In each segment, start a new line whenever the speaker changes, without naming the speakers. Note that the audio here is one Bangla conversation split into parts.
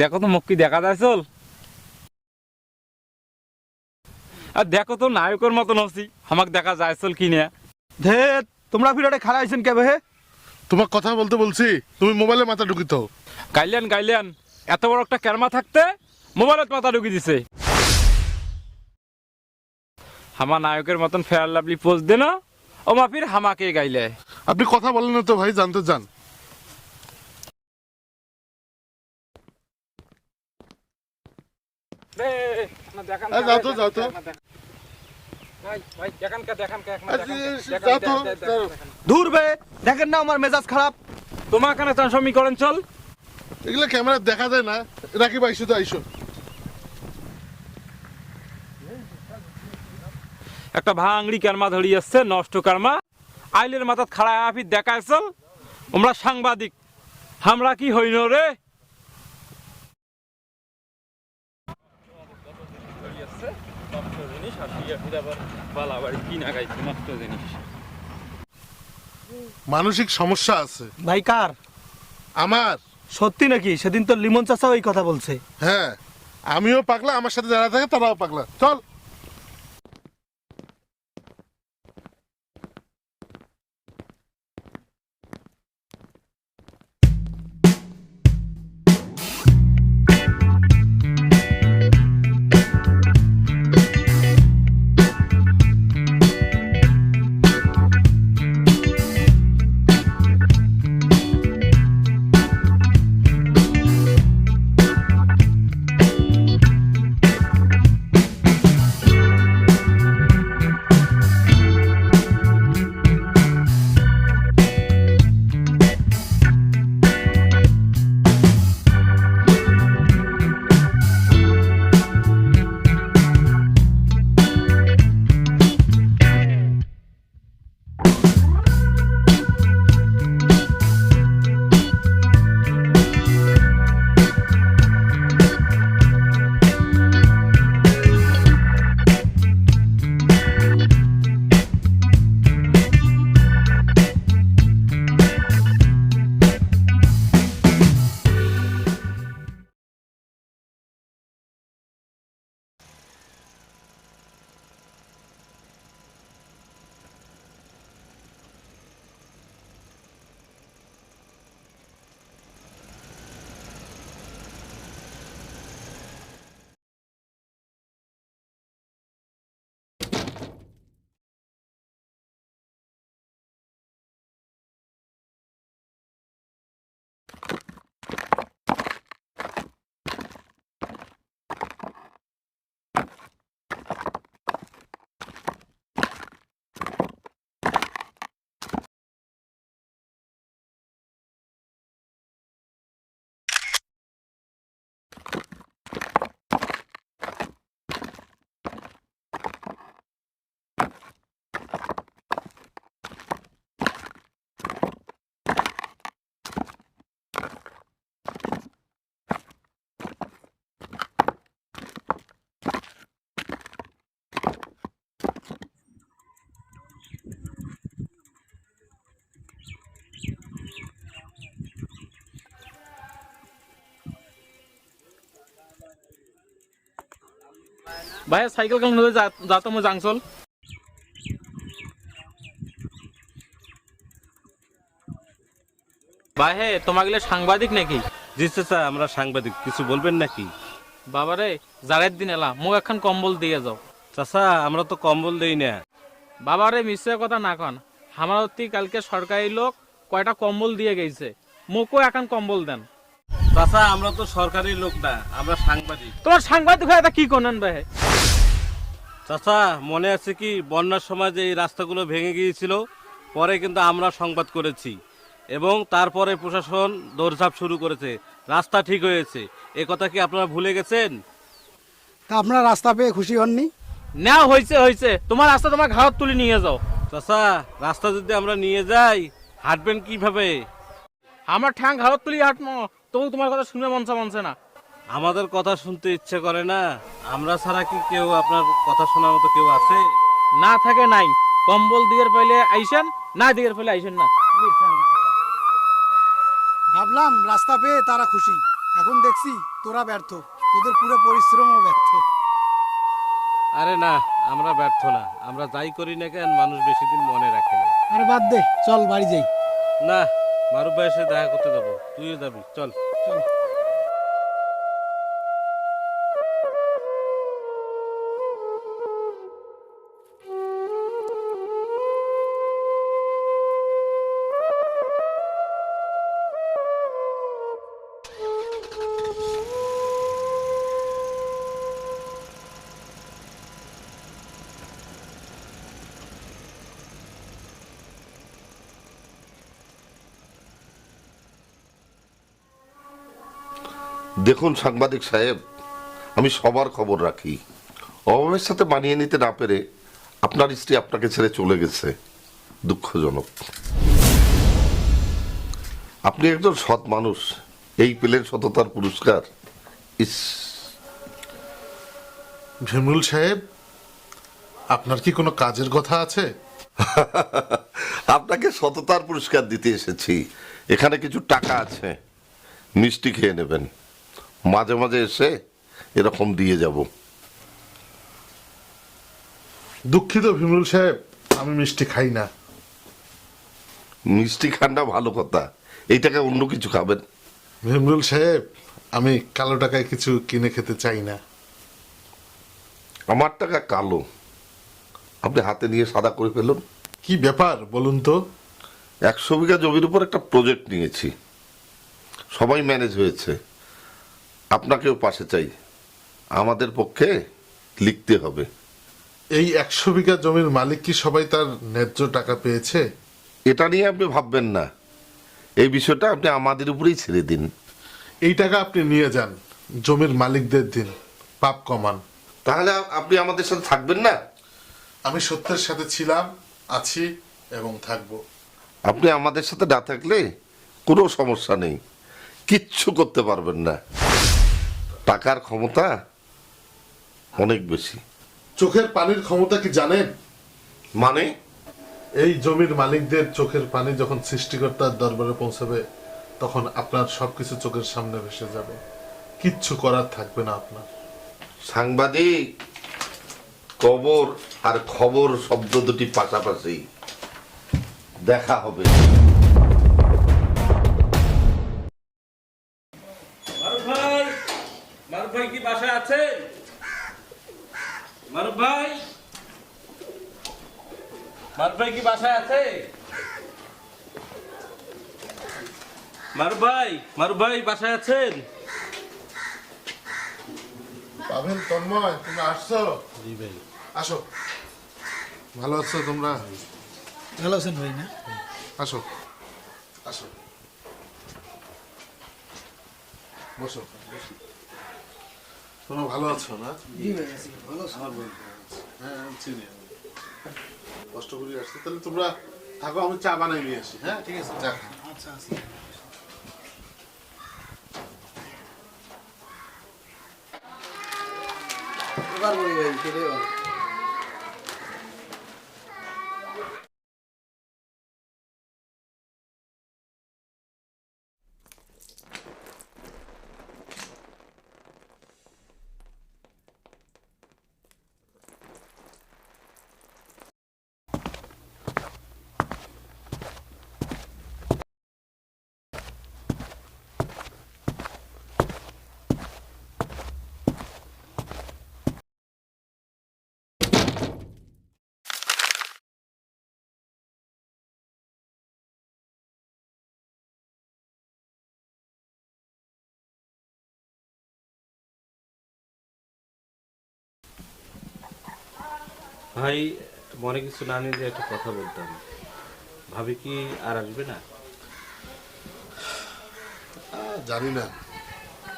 দেখো তো মুখ কি দেখা যায় চল। আর দেখো তো নায়কের মতন হচ্ছি আমাকে দেখা যায় চল কি নিয়ে
ধে তোমরা ভিড়ে খাড়া আইছেন কে হে?
তোমার কথা বলতে বলছি তুমি মোবাইলে মাথা ঢুকিত।
গাইলেন গাইলেন এত বড় একটা ক্যারমা থাকতে মোবাইলত মাথা ঢুকি দিছে। হামা নায়কের মতন ফেয়ার লাভলি পোজ দে না ও মাফির হামাকে গাইলে।
আপনি কথা বলেন না তো ভাই জানতে চান এই, যাও তো, যাও তো। যাও তো, যাও।
দূর বে দেখেন না আমার মেজাজ খারাপ।
তোমার কেন করেন চল।
এগুলো ক্যামেরা দেখা যায় না। আইসো তো আইসো।
একটা ভাঙড়ি কারমা ধরি আসছে নষ্ট কারমা। আইলের মাথাত খাড়া আফি দেখায় চল। আমরা সাংবাদিক। আমরা কি হইন রে?
মানসিক সমস্যা আছে।
ভাই কার?
আমার।
সত্যি নাকি? সেদিন তো লিমন চাচাও ওই কথা বলছে।
হ্যাঁ। আমিও পাগলা আমার সাথে যারা থাকে তারাও পাগলা। চল।
ভাই সাইকেল কাল নদী যাতো মো জাংচল ভাই হে তোমাগুলো সাংবাদিক নাকি?
জি চাচা আমরা সাংবাদিক। কিছু বলবেন নাকি?
বাবা বাবারে জারের দিন এলা মোক এখন কম্বল দিয়ে যাও।
চাচা আমরা তো কম্বল দেই না।
বাবা বাবারে মিথ্যে কথা না কন। আমার কালকে সরকারি লোক কয়টা কম্বল দিয়ে গেছে মোকও এখন কম্বল দেন।
চাচা আমরা তো সরকারি লোক না আমরা সাংবাদিক।
তোমার সাংবাদিক হয়ে কি করেন ভাই?
চাচা মনে আছে কি বন্যার সময় যে এই রাস্তাগুলো ভেঙে গিয়েছিল পরে কিন্তু আমরা সংবাদ করেছি। এবং তারপরে প্রশাসন দৌড়ঝাঁপ শুরু করেছে। রাস্তা ঠিক হয়েছে। এ কথা কি আপনারা ভুলে গেছেন?
তা আপনারা রাস্তা পেয়ে খুশি হননি?
না হয়েছে হয়েছে। তোমার রাস্তা তোমার ঘাড়ত তুলে নিয়ে যাও।
চাচা রাস্তা যদি আমরা নিয়ে যাই হাঁটবেন কীভাবে?
আমার ঠ্যাং ঘাড়ত তুলি হাঁটমো তবু তোমার কথা শুনে মনসা মনছে না।
আমাদের কথা শুনতে ইচ্ছে করে না। আমরা ছাড়া কি কেউ আপনার কথা শোনার মতো কেউ আছে?
না থাকে নাই। কম্বল দিগের পাইলে আইসেন না দিগের পাইলে আইসেন না।
ভাবলাম রাস্তা পেয়ে তারা খুশি। এখন দেখছি তোরা ব্যর্থ। তোদের পুরো পরিশ্রমও ব্যর্থ।
আরে না আমরা ব্যর্থ না। আমরা যাই করি না কেন মানুষ বেশি দিন মনে রাখে না।
আরে বাদ দে চল বাড়ি যাই।
না মারুফ ভাইয়ের সাথে দেখা করতে যাব। তুইও যাবি। চল।
চল।
দেখুন সাংবাদিক সাহেব আমি সবার খবর রাখি। অভাবের সাথে মানিয়ে নিতে না পেরে আপনার স্ত্রী আপনাকে ছেড়ে চলে গেছে। দুঃখজনক। আপনি একজন সৎ মানুষ এই পেলেন সততার পুরস্কার। ইস।
ভীমরুল সাহেব আপনার কি কোনো কাজের কথা আছে?
আপনাকে সততার পুরস্কার দিতে এসেছি। এখানে কিছু টাকা আছে। মিষ্টি খেয়ে নেবেন। মাঝে মাঝে এসে এরকম দিয়ে যাব।
দুঃখিত ভীমরুল সাহেব আমি মিষ্টি খাই না।
মিষ্টি খানটা ভালো কথা। এইটাকে অন্য কিছু খাবেন।
ভীমরুল সাহেব আমি কালো টাকায় কিছু কিনে খেতে চাই না।
আমার টাকা কালো। আপনি হাতে নিয়ে সাদা করে ফেলুন।
কি ব্যাপার বলুন তো?
একশো বিঘা জমির উপর একটা প্রজেক্ট নিয়েছি। সবাই ম্যানেজ হয়েছে। আপনাকেও পাশে চাই। আমাদের পক্ষে লিখতে হবে।
এই একশো বিঘা জমির মালিক কি সবাই তার ন্যায্য টাকা পেয়েছে?
এটা নিয়ে আপনি ভাববেন না। এই বিষয়টা আপনি আমাদের উপরেই ছেড়ে দিন।
এই টাকা আপনি নিয়ে যান জমির মালিকদের দিন পাপ কমান।
তাহলে আপনি আমাদের সাথে থাকবেন না?
আমি সত্যের সাথে ছিলাম আছি এবং থাকব।
আপনি আমাদের সাথে না থাকলে কোনো সমস্যা নেই। কিচ্ছু করতে পারবেন না। টাকার ক্ষমতা অনেক বেশি।
চোখের পানির ক্ষমতা কি জানেন?
মানে?
এই জমির মালিকদের চোখের পানি যখন সৃষ্টিকর্তার দরবারে পৌঁছাবে তখন আপনার সবকিছু চোখের সামনে ভেসে যাবে। কিচ্ছু করার থাকবে না আপনার।
সাংবাদিক কবর আর খবর শব্দ দুটি পাশাপাশি দেখা হবে।
ভাই। মারুফ ভাই কি বাসায় আছে? মারুফ ভাই মারুফ ভাই বাসায় আছেন?
পাবেন তন্ময় তুমি আসছো?
জি ভাই।
আসো। ভালো আছো তোমরা?
ভালো আছেন ভাই না?
আসো। আসো। বসো। তোমরা ভালো আছো না?
জি ভাই আছি। ভালো আছো।
হ্যাঁ চিনি। আমি। কষ্ট করে আসছি। তাহলে তোমরা থাকো আমি চা বানাই নিয়ে আসি হ্যাঁ? ঠিক আছে চা।
আচ্ছা আচ্ছা। এবার বলি ভাই কেটে
ভাই মনে কিছু না নিলে একটা কথা বলতাম। ভাবি কি আর আসবে না?
জানি না।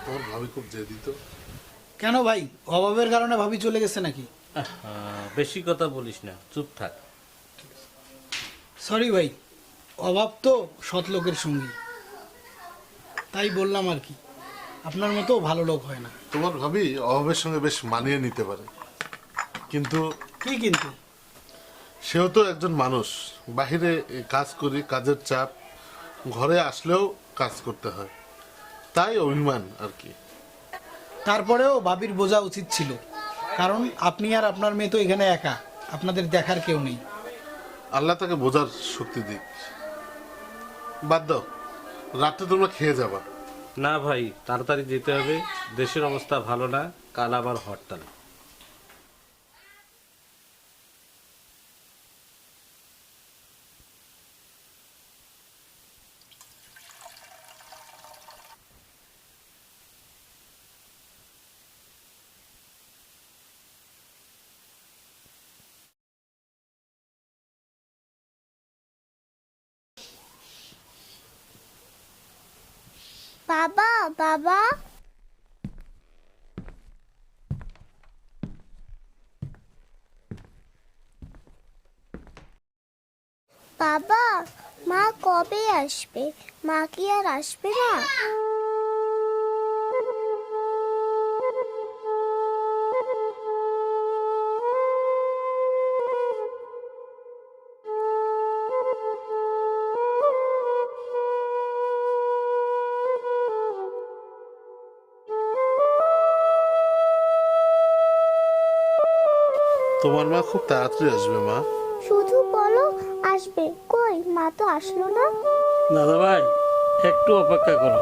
তোমার ভাবি খুব জেদি তো।
কেন ভাই? অভাবের কারণে ভাবি চলে গেছে নাকি?
বেশি কথা বলিস না চুপ থাক।
সরি ভাই অভাব তো সৎ লোকের সঙ্গী। তাই বললাম আর কি আপনার মতো ভালো লোক হয় না।
তোমার ভাবি অভাবের সঙ্গে বেশ মানিয়ে নিতে পারে। কিন্তু
কি কিন্তু?
সেও তো একজন মানুষ। বাহিরে কাজ করি কাজের চাপ। ঘরে আসলেও কাজ করতে হয়। তাই অভিমান আর কি।
তারপরেও ভাবির বোঝা উচিত ছিল। কারণ আপনি আর আপনার মেয়ে তো এখানে একা। আপনাদের দেখার কেউ নেই।
আল্লাহ তাকে বোঝার শক্তি দিক। বাদ দাও। রাতে তোমরা খেয়ে যাবা।
না ভাই তাড়াতাড়ি যেতে হবে। দেশের অবস্থা ভালো না। কাল আবার হরতাল।
বাবা বাবা। বাবা মা কবে আসবে? মা কি আর আসবে না?
তোমার মা খুব তাড়াতাড়ি আসবে মা।
শুধু বলো আসবে। কই? মা তো আসলো না।
দাদা ভাই একটু অপেক্ষা করো।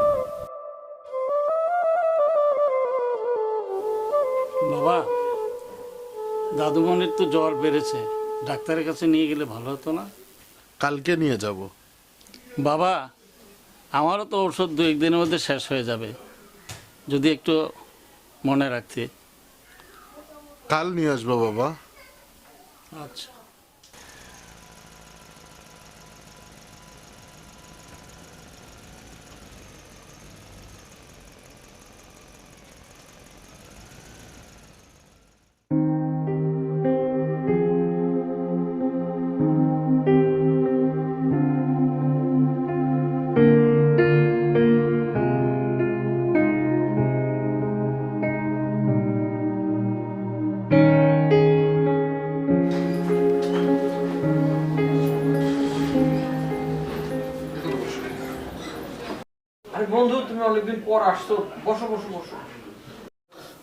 বাবা দাদুমণির তো জ্বর বেড়েছে। ডাক্তারের কাছে নিয়ে গেলে ভালো হতো না?
কালকে নিয়ে যাব।
বাবা আমারও তো ওষুধ দু একদিনের মধ্যে শেষ হয়ে যাবে। যদি একটু মনে রাখতে।
কাল নিয়ে আসব বাবা।
আচ্ছা
আসছো বসো বসো বসো।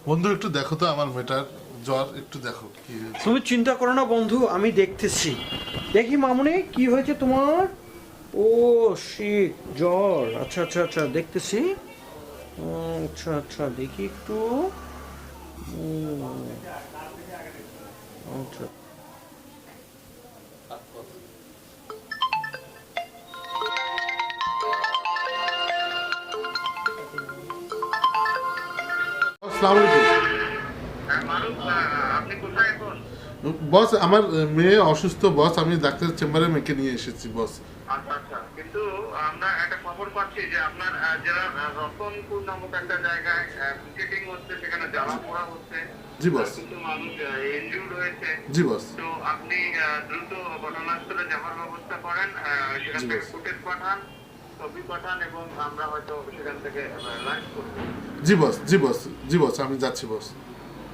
বন্ধু একটু দেখো তো আমার মেয়েটার জ্বর একটু দেখো কি
তুমি চিন্তা করো না বন্ধু আমি দেখতেছি। দেখি মামুনি কি হয়েছে তোমার? ও শীত জ্বর। আচ্ছা আচ্ছা আচ্ছা দেখতেছি। আচ্ছা আচ্ছা দেখি একটু। আচ্ছা।
আসসালামু আলাইকুম। বস, আমার মেয়ে অসুস্থ, বস, আমি ডাক্তারের চেম্বারে মেয়েকে নিয়ে এসেছি, বস।
আচ্ছা আচ্ছা কিন্তু আমরা একটা খবর পাচ্ছি যে আপনার জেলার রতনপুর নামক একটা জায়গায় পিকেটিং হচ্ছে সেখানে জ্বালা পোড়া হচ্ছে
জি, বস।
কিছু মানুষ এনজিউড হয়েছে
জি, বস।
তো আপনি দ্রুত ঘটনাস্থলে যাওয়ার ব্যবস্থা করেন সেখান থেকে ফুটেজ পাঠান ছবি পাঠান এবং আমরা হয়তো সেখান থেকে লাইভ করব।
জি বস জি বস জি বস আমি যাচ্ছি বস।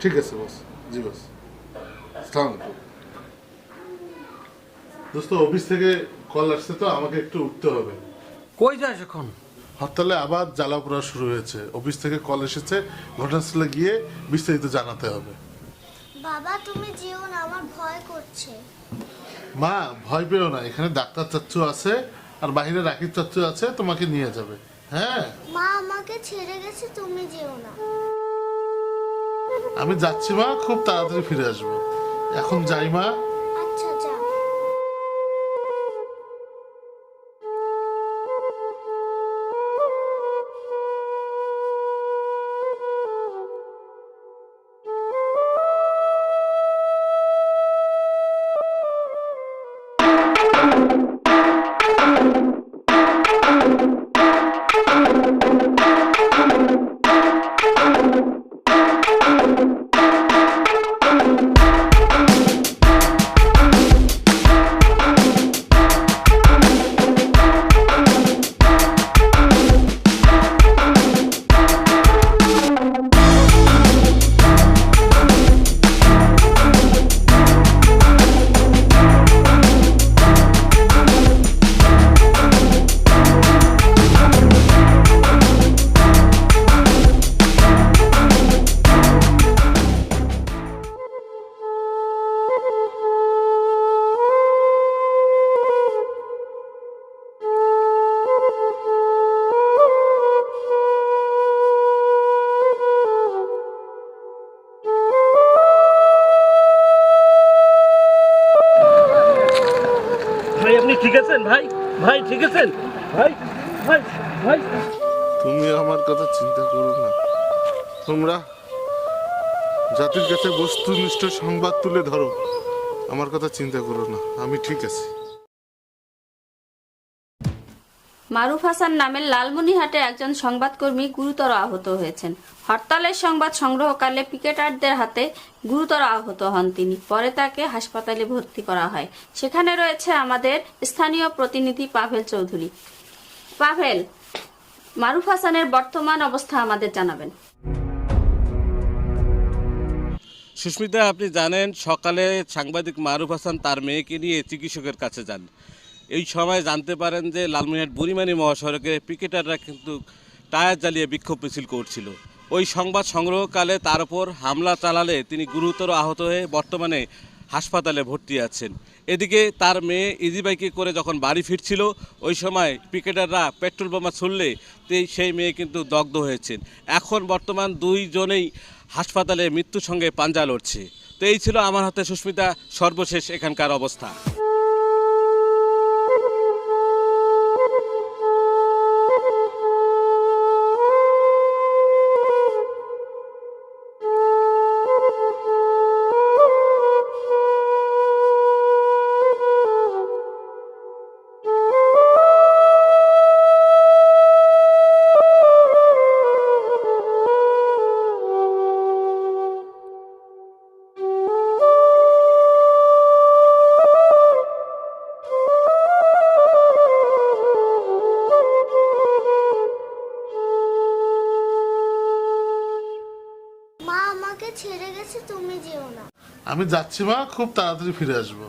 ঠিক আছে বস জি বস। আসসালামু দোস্ত অফিস থেকে কল আসছে তো আমাকে একটু উঠতে হবে।
কই যাস এখন?
হরতালে আবার জ্বালাপোড়া শুরু হয়েছে। অফিস থেকে কল এসেছে ঘটনাস্থলে গিয়ে বিস্তারিত জানাতে হবে।
বাবা তুমি যেও না আমার ভয় করছে।
মা ভয় পেও না এখানে ডাক্তার চাচ্ছু আছে। আর বাইরে রাকিব তত্ত্ব আছে তোমাকে নিয়ে যাবে। হ্যাঁ?
মা আমাকে ছেড়ে গেছে তুমি যেও না।
আমি যাচ্ছি মা খুব তাড়াতাড়ি ফিরে আসব। এখন যাই মা।
ভাই, ঠিক আছেন? ভাই ভাই ভাই।
তুমি আমার কথা চিন্তা করো না। তোমরা জাতির কাছে বস্তুনিষ্ঠ সংবাদ তুলে ধরো। আমার কথা চিন্তা করো না। আমি ঠিক আছি।
মারুফ হাসান নামের লালমনিহাটে একজন সংবাদকর্মী গুরুতর আহত হয়েছেন। হরতালের সংবাদ সংগ্রহকালে পিকেটারদের হাতে গুরুতর আহত হন তিনি। পরে তাকে হাসপাতালে ভর্তি করা হয়। সেখানে রয়েছে আমাদের স্থানীয় প্রতিনিধি পাভেল চৌধুরী। পাভেল, মারুফ হাসানের বর্তমান অবস্থা আমাদের জানাবেন।
সুস্মিতা, আপনি জানেন, সকালে সাংবাদিক মারুফ হাসান তার মেয়েকে নিয়ে চিকিৎসকের কাছে যান। এই সময় জানতে পারেন যে লালমিনহাট বুড়িমানি মহাসড়কে পিকেটাররা কিন্তু টায়ার জ্বালিয়ে বিক্ষোভ মিছিল করছিল। ওই সংবাদ সংগ্রহকালে তার উপর হামলা চালালে তিনি গুরুতর আহত হয়ে বর্তমানে হাসপাতালে ভর্তি আছেন। এদিকে তার মেয়ে ইজি বাইকে করে যখন বাড়ি ফিরছিল, ওই সময় পিকেটাররা পেট্রোল বোমা ছুড়লে সেই মেয়ে কিন্তু দগ্ধ হয়েছেন। এখন বর্তমান দুইজনেই হাসপাতালে মৃত্যুর সঙ্গে পাঞ্জা লড়ছে। তো এই ছিল আমার হাতে সুস্মিতা, সর্বশেষ এখানকার অবস্থা।
আমি যাচ্ছি মা খুব তাড়াতাড়ি ফিরে আসব।